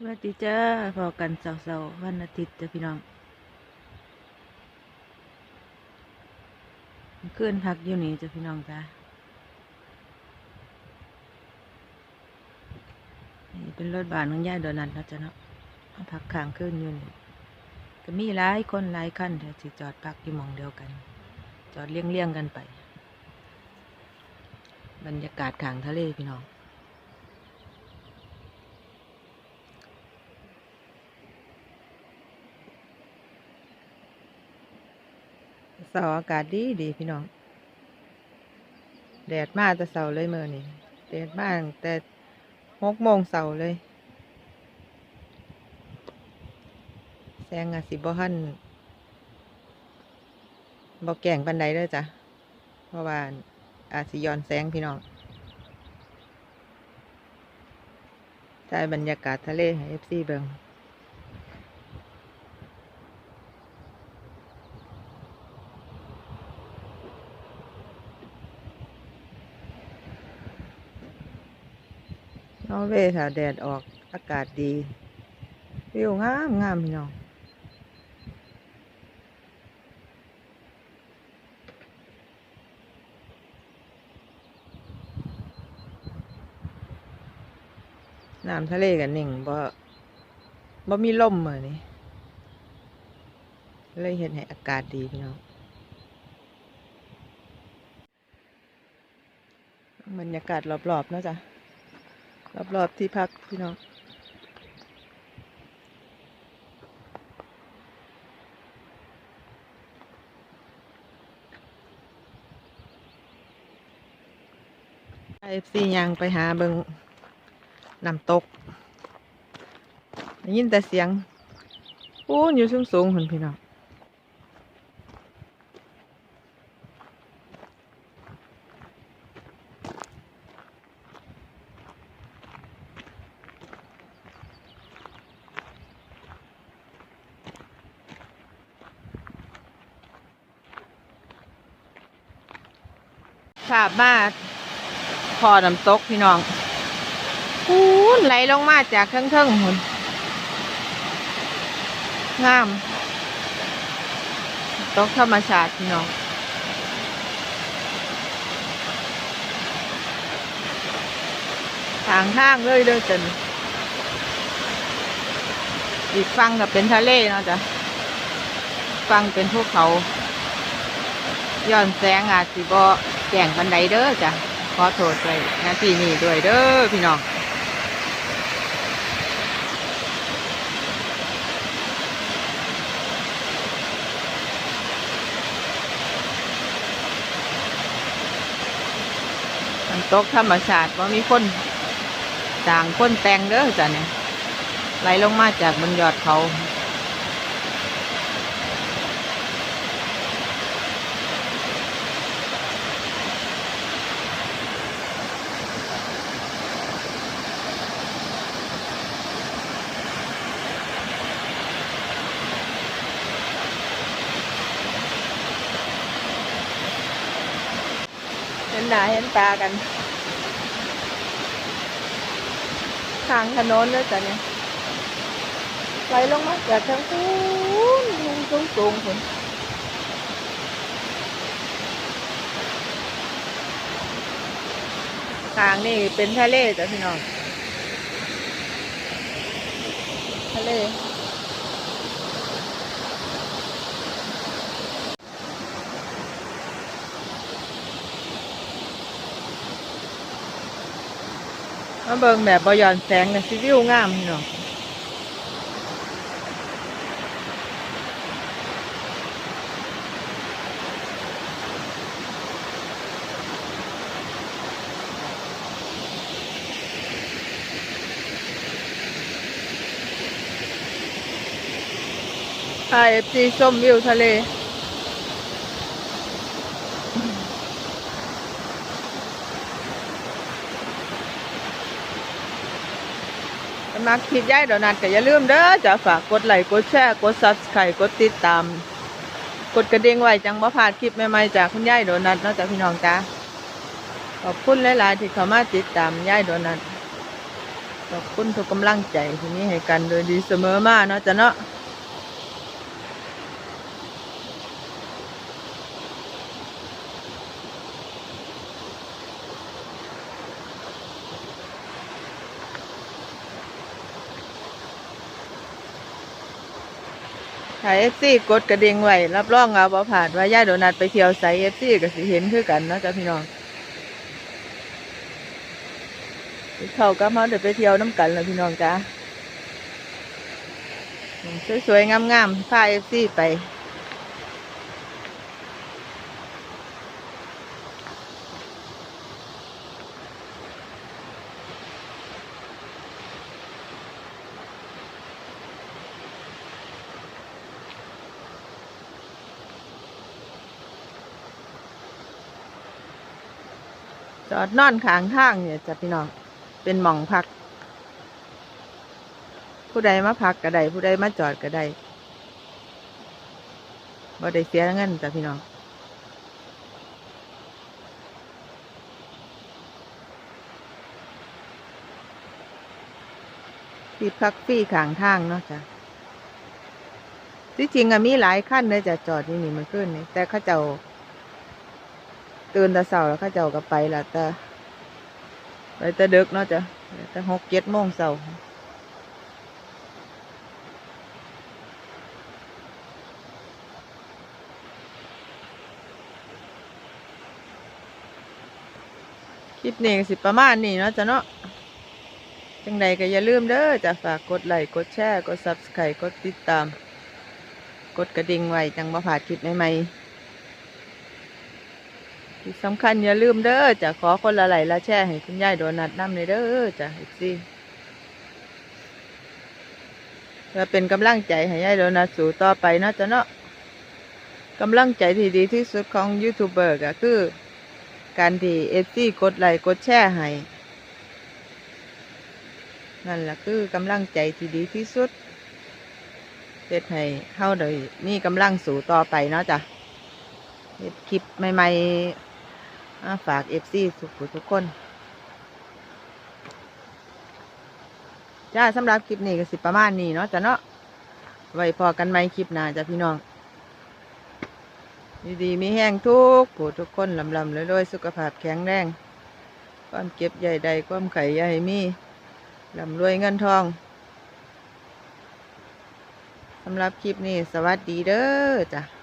สวัสดีจ้าพอกันเสาร์วันอาทิตย์จ้ะพี่น้องขึ้นพักอยู่นี่จ้ะพี่น้องจ้านี่เป็นรถบ้านของยายโดนัทนะจ๊ะเนาะพักข้างขึ้นอยู่นี่ก็มีหลายคนหลายคันแต่สิจอดพักอยู่มองเดียวกัน จอดเลี่ยงเลี่ยงๆกันไป บรรยากาศขางทะเลพี่น้อง เสาร์อากาศดีดีพี่น้อง แดดมาแต่เสาร์เลยเมื่อนี่แดดมาแต่หกโมงเสาร์เลย แสงอาสิบ่หันบ่แก่งปันใดเลยจ้ะเพราะว่าอาสิย้อนแสงพี่น้องใช้บรรยากาศทะเลให้เอฟซีเบิง นอร์เวย์ค่ะแดดออกอากาศดี วิวงามงามพี่น้องน้ำทะเลกันหนิ่งบ่บ่มีลมเหมือนนี่เลยเห็นให้อากาศดีพี่น้องบรรยากาศรอบๆเนาะจ๊ะ รอบๆที่พักพี่น้องไอซียังไปหาเบิงน้ำตกได้ยินแต่เสียงปูนอยู่สูงสูงๆคนพี่น้อง ภาพมาพอน้ำตกพี่น้องปูนไหลลงมาจากเครื่องๆหุ่นงาม ตกธรรมชาติพี่น้องทางทางเลยเลยจนอีกฝั่งก็เป็นทะเลเนาะจ้ะฝั่งเป็นภูเขาย้อนแสงอาจสิบ่ แจ้งบันไดเด้อจ้ะขอโทษไปน้าที่นี่ด้วยเด้อพี่น้องตกธรรมชาติว่ามีคนต่างคนแต่งเด้อจ้ะเนี่ยไหลลงมาจากบนยอดเขา หน้าเห็นตากันทางถนนเลยจ้ะเนี่ยไหลลงมาจากทางสูงสูงสูงคุณทางนี่เป็นทะเลจ้ะพี่น้อง ทะเล มาเบิ่งแบบบอยอนแสงกับซิวิวงามพี่น้องไอเอฟซีส้มวิวทะเล มัครคลิปย้ายเดี๋ยวนั้นก็อย่าลืมเด้อจะฝากกดไลค์กดแชร์กดซับสไครต์กดติดตาม กดกระดิ่งไว้จังบ่พลาดคลิปใหม่ๆจากคุณยายโดนัดนอกจากพี่น้องจ้าขอบคุณหลายๆที่เข้ามาติดตามยายโดนัดขอบคุณทุกกำลังใจที่มีให้กันโดยดีเสมอมาเนาะจ้ะเนาะ ถ้าเอฟซีกดกระดิ่งไว้รับรองเอาบ่ผ่านว่าย่าโดนัทไปเที่ยวใส่เอฟซีก็สิเห็นคือกันนะจ๊ะพี่น้องเขาก็มาเดี๋ยวไปเที่ยวน้ำกันแล้วพี่น้องจ้าสวยๆงามๆพาเอฟซีไป จอดนอนข้างทางเนี่ยจ้ะพี่น้อง เป็นหม่องพัก ผู้ใดมาพักก็ได้ผู้ใดมาจอดก็ได้บ่ได้เสียเงินจ้ะพี่น้องที่พักฟรีข้างทางเนาะจ้ะที่จริงอะมีหลายขั้นเลยจะจอดนี่นี่มันขึ้นนี่แต่เขาเจ้า ตื่นแต่เช้าแล้วข้าเจ้าก็ไปละแต่ไปแต่ดึกเนาะจ้ะแต่หกเจ็ดโมงเช้าคลิปนี้สิประมาณนี้เนาะจ้ะเนาะจังใดก็อย่าลืมเด้อจะฝากกดไลค์กดแชร์ กด subscribe กดติดตาม กดกระดิ่งไว้จังบ่พลาดคลิปใหม่ๆ ที่สำคัญอย่าลืมเด้อจะขอคนละไหลละแช่ให้คุณยายโดนัทน้ำเลยเด้อจ้ะอีกสิเพื่อเป็นกำลังใจให้ยายโดนัทสู่ต่อไปเนาะจ้ะเนาะกำลังใจที่ดีที่สุดของยูทูบเบอร์ก็คือ การที่เอซีกดไลค์กดแชร์ให้นั่นแหละคือกำลังใจที่ดีที่สุดเฮ็ดให้เฮาได้มีกำลังสู่ต่อไปเนาะจ้ะเฮ็ดคลิปใหม่ ๆ ฝากเอฟซีทุกผู้ทุกคนจ้าสำหรับคลิปนี้ก็สิประมาณนี้เนาะจ้ะเนาะไว้พอกันไหมคลิปหน้าจ้ะพี่น้องดีๆมีแห้งทุกผู้ทุกคนลำลำเลยด้วยๆสุขภาพแข็งแรงความเก็บใหญ่ใดความไข่ใหญ่มีลำรวยเงินทองสำหรับคลิปนี้สวัสดีเด้อจ้ะ